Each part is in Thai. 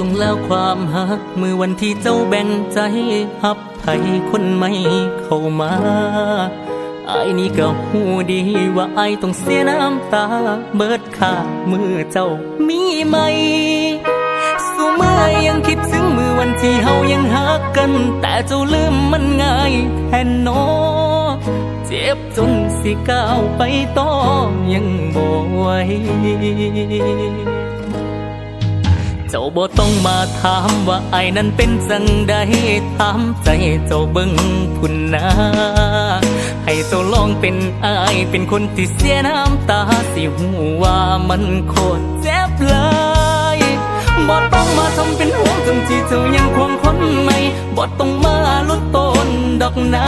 ลงแล้วความหักเมื่อวันที่เจ้าแบ่งใจหับไผคนไม่เข้ามาอายนี่ก็หูดีว่าอายต้องเสียน้ำตา เบิดค่ามือเจ้ามีไหมสู่เมื่อยังคิดถึงมือวันที่เฮายังหักกัน แต่เจ้าลืมมันง่ายแทนนอเจ็บจนสิก้าวไปต่อยังบ่ไหว เจ้าบ่ต้องมาถามว่าไอ้นั้นเป็นจังใดถามใจเจ้าเบิ่งพุ่นนาให้เจ้าลองเป็นอายเป็นคนที่เสียน้ำตาสิหูว่ามันโคตรเจ็บเลยบ่ต้องมาทำเป็นห่วงจนที่เจ้ายังควงคนใหม่บ่ต้องมาลดต้นดอกนา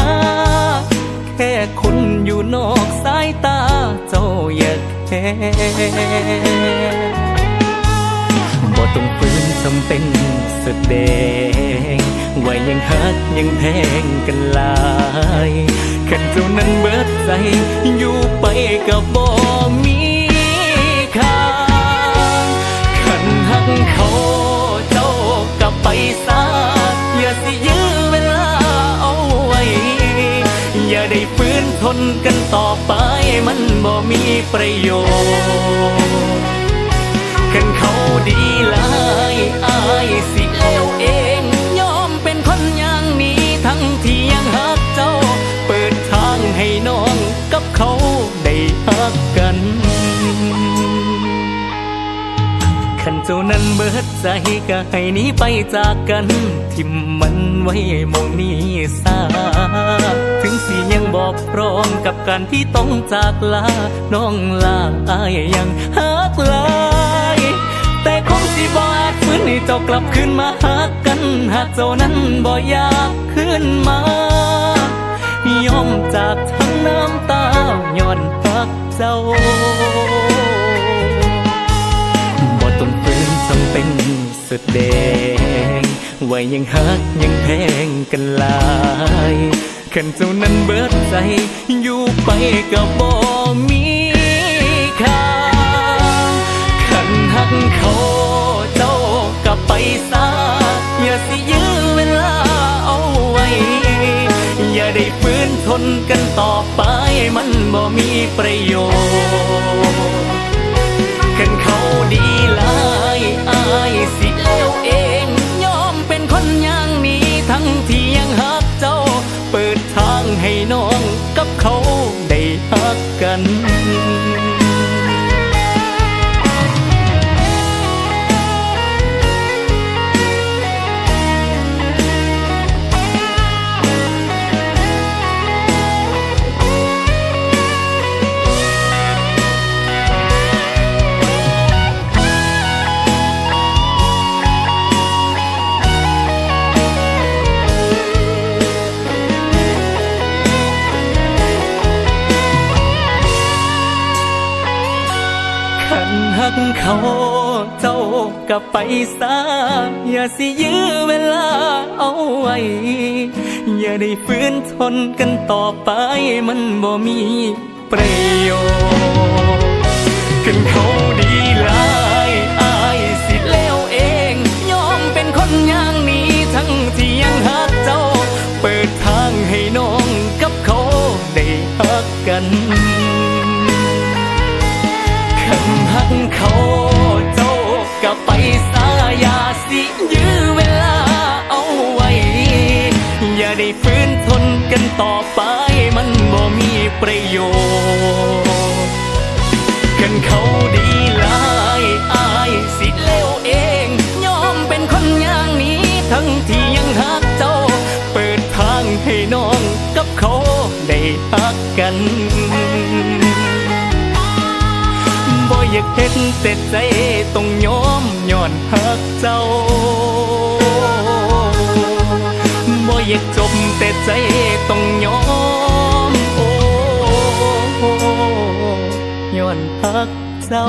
แค่คนอยู่นอกสายตาเจ้าอย่าแค่ ต้องฝืนจำเป็นแสดงว่ายังฮักยังแพงกันหลายขันเจ้านั้นเบิดใจ อยู่ไปกับบ่มีค่าขันฮักเขาเจ้ากับไปซาอย่าสิยื้อเวลาเอาไว้ อย่าได้ฝืนทนกันต่อไปมันบ่มีประโยชน์ ขันเจ้านั้นเบิดใจก็ให้นี้ไปจากกัน ทิมมันไว้มองนี้ซาถึงสิยังบอกพร้อมกับการที่ต้องจากลา น้องลาอายยังหักลายแต่คงสิบอาจฟื้นให้เจ้ากลับคืนมาหักกัน หากเจ้านั้นบ่อยากคืนมายอมจากทั้งน้ำตาย้อนพักเจ้า แดงว่ายังฮักยังแพงกันหลายขันเจ้านั้นเบิดใจ อยู่ไปก็บ่มีค่าขันฮักเขาเจ้าก็ไปซาอย่าสิยื้อเวลาเอาไว้ อย่าได้ฝืนทนกันต่อไปมันบ่มีประโยชน์ เขาเจ้ากับไปซาอย่าสิยื้อเวลาเอาไว้ อย่าได้ฝืนทนกันต่อไปมันบ่มีประโยชน์กันเขาดีหลายอายสิเลวเองยอมเป็นคนอย่างนี้ทั้งที่ยังหักเจ้า เปิดทางให้น้องกับเขาได้หักกัน เขาเจ้าก็ไปสายาสิยื้อเวลาเอาไว้ อย่าได้ฝืนทนกันต่อไปมันบ่มีประโยชน์กันเขาดีหลายอายสิเลวเอง ยอมเป็นคนอย่างนี้ทั้งที่ยังหักเจ้า เปิดทางให้น้องกับเขาได้หักกัน อยากเห็นแต่ใจต้องยอมย้อนหักเจ้าบ่อยากจบแต่ใจต้องยอมโอ้ย้อนหักเจ้า